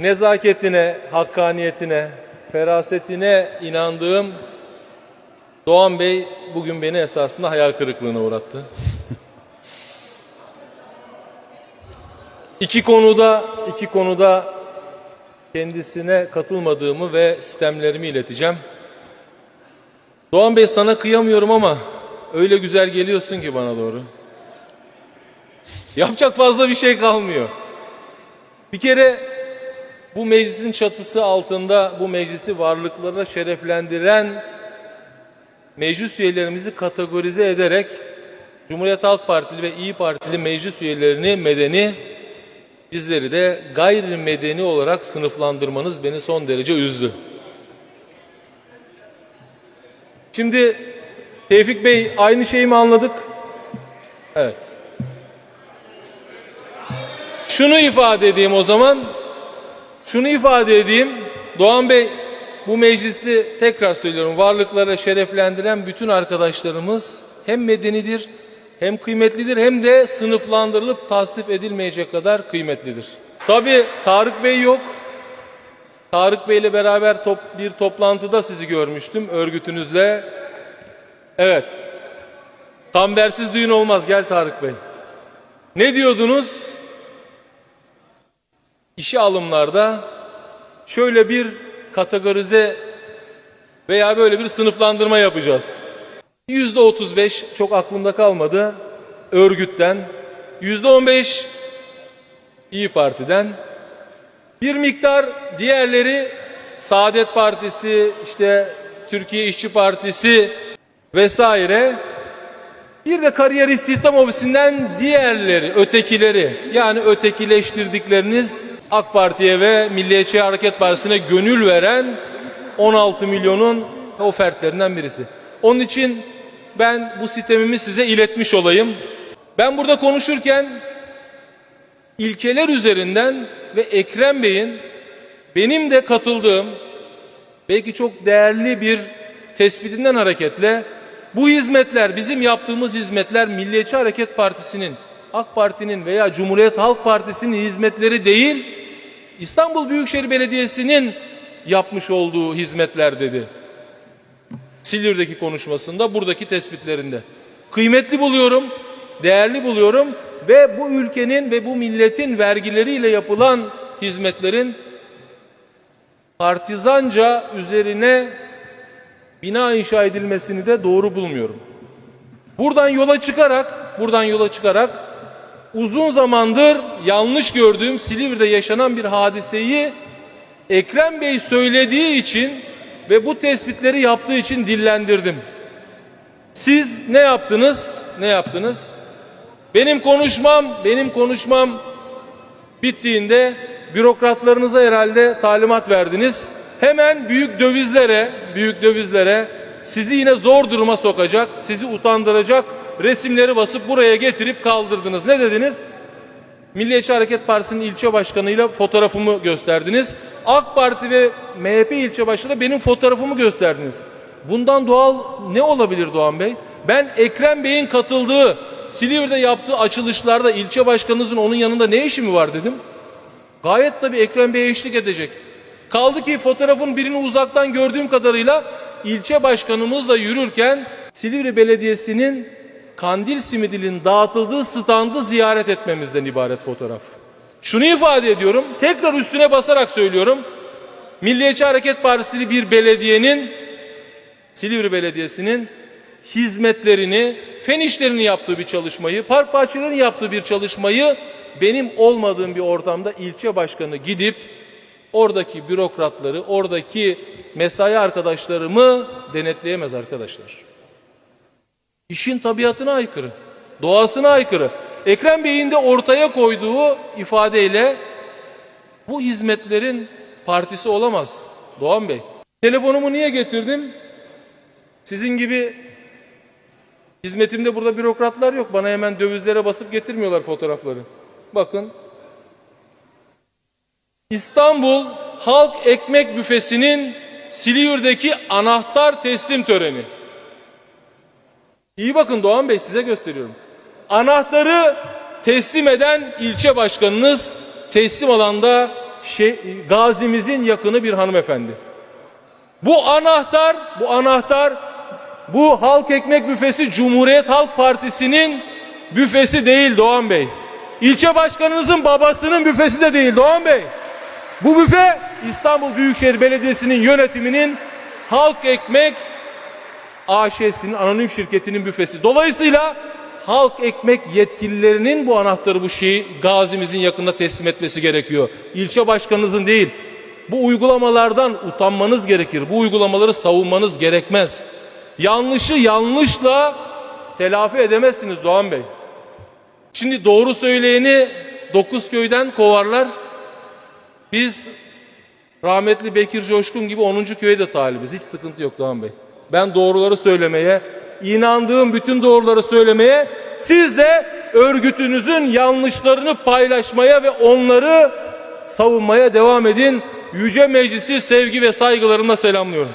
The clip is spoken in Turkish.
nezaketine, hakkaniyetine, ferasetine inandığım Doğan Bey bugün beni esasında hayal kırıklığına uğrattı. İki konuda iki konuda kendisine katılmadığımı ve sistemlerimi ileteceğim. Doğan Bey sana kıyamıyorum ama öyle güzel geliyorsun ki bana doğru. Yapacak fazla bir şey kalmıyor. Bir kere bu meclisin çatısı altında bu meclisi varlıklarına şereflendiren meclis üyelerimizi kategorize ederek Cumhuriyet Halk Partili ve İyi Partili meclis üyelerini medeni, bizleri de gayrimedeni olarak sınıflandırmanız beni son derece üzdü. Şimdi Tevfik Bey aynı şeyi mi anladık? Evet. Şunu ifade edeyim o zaman. Şunu ifade edeyim. Doğan Bey bu meclisi tekrar söylüyorum varlıklara şereflendiren bütün arkadaşlarımız hem medenidir hem kıymetlidir hem de sınıflandırılıp tasnif edilmeyecek kadar kıymetlidir. Tabi Tarık Bey yok. Tarık Bey ile beraber top, bir toplantıda sizi görmüştüm örgütünüzle. Evet. Kambersiz düğün olmaz. Gel Tarık Bey. Ne diyordunuz? İşe alımlarda şöyle bir kategorize veya böyle bir sınıflandırma yapacağız. Yüzde otuz beş çok aklımda kalmadı örgütten. Yüzde on beş İyi Parti'den. Bir miktar diğerleri Saadet Partisi, işte Türkiye İşçi Partisi vesaire. Bir de kariyer istihdam ofisinden diğerleri, ötekileri yani ötekileştirdikleriniz AK Parti'ye ve Milliyetçi Hareket Partisi'ne gönül veren 16 milyonun ofertlerinden birisi. Onun için ben bu sistemimi size iletmiş olayım. Ben burada konuşurken ilkeler üzerinden ve Ekrem Bey'in benim de katıldığım belki çok değerli bir tespitinden hareketle bu hizmetler bizim yaptığımız hizmetler Milliyetçi Hareket Partisi'nin AK Parti'nin veya Cumhuriyet Halk Partisi'nin hizmetleri değil İstanbul Büyükşehir Belediyesi'nin yapmış olduğu hizmetler dedi. Silivri'deki konuşmasında buradaki tespitlerinde. Kıymetli buluyorum, değerli buluyorum ve bu ülkenin ve bu milletin vergileriyle yapılan hizmetlerin partizanca üzerine bina inşa edilmesini de doğru bulmuyorum. Buradan yola çıkarak, buradan yola çıkarak uzun zamandır yanlış gördüğüm Silivri'de yaşanan bir hadiseyi Ekrem Bey söylediği için ve bu tespitleri yaptığı için dillendirdim. Siz ne yaptınız? Ne yaptınız? Benim konuşmam, benim konuşmam bittiğinde bürokratlarınıza herhalde talimat verdiniz. Hemen büyük dövizlere, büyük dövizlere sizi yine zor duruma sokacak, sizi utandıracak resimleri basıp buraya getirip kaldırdınız. Ne dediniz? Milliyetçi Hareket Partisi'nin ilçe başkanıyla fotoğrafımı gösterdiniz. AK Parti ve MHP ilçe başkanı benim fotoğrafımı gösterdiniz. Bundan doğal ne olabilir Doğan Bey? Ben Ekrem Bey'in katıldığı Silivri'de yaptığı açılışlarda ilçe başkanınızın onun yanında ne işi mi var dedim. Gayet tabii Ekrem Bey'e eşlik edecek. Kaldı ki fotoğrafın birini uzaktan gördüğüm kadarıyla ilçe başkanımızla yürürken Silivri Belediyesi'nin kandil simidinin dağıtıldığı standı ziyaret etmemizden ibaret fotoğraf. Şunu ifade ediyorum, tekrar üstüne basarak söylüyorum. Milliyetçi Hareket Partisi bir belediyenin, Silivri Belediyesi'nin hizmetlerini, fen işlerini yaptığı bir çalışmayı, park bahçelerinin yaptığı bir çalışmayı benim olmadığım bir ortamda ilçe başkanı gidip oradaki bürokratları, oradaki mesai arkadaşlarımı denetleyemez arkadaşlar. İşin tabiatına aykırı, doğasına aykırı. Ekrem Bey'in de ortaya koyduğu ifadeyle bu hizmetlerin partisi olamaz Doğan Bey. Telefonumu niye getirdim? Sizin gibi hizmetimde burada bürokratlar yok. Bana hemen dövizlere basıp getirmiyorlar fotoğrafları. Bakın. İstanbul Halk Ekmek Büfesi'nin Silivri'deki anahtar teslim töreni. İyi bakın Doğan Bey size gösteriyorum. Anahtarı teslim eden ilçe başkanınız, teslim alanda şey, gazimizin yakını bir hanımefendi. Bu anahtar, bu anahtar bu halk ekmek büfesi Cumhuriyet Halk Partisi'nin büfesi değil Doğan Bey. İlçe başkanınızın babasının büfesi de değil Doğan Bey. Bu büfe İstanbul Büyükşehir Belediyesi'nin yönetiminin halk ekmek AŞ'sinin anonim şirketinin büfesi. Dolayısıyla halk ekmek yetkililerinin bu anahtarı bu şeyi gazimizin yakında teslim etmesi gerekiyor. İlçe başkanınızın değil. Bu uygulamalardan utanmanız gerekir. Bu uygulamaları savunmanız gerekmez. Yanlışı yanlışla telafi edemezsiniz Doğan Bey. Şimdi doğru söyleyeni dokuz köyden kovarlar. Biz rahmetli Bekir Coşkun gibi 10. köye de talibiz. Hiç sıkıntı yok Doğan Bey. Ben doğruları söylemeye, inandığım bütün doğruları söylemeye, siz de örgütünüzün yanlışlarını paylaşmaya ve onları savunmaya devam edin. Yüce Meclisi sevgi ve saygılarımla selamlıyorum.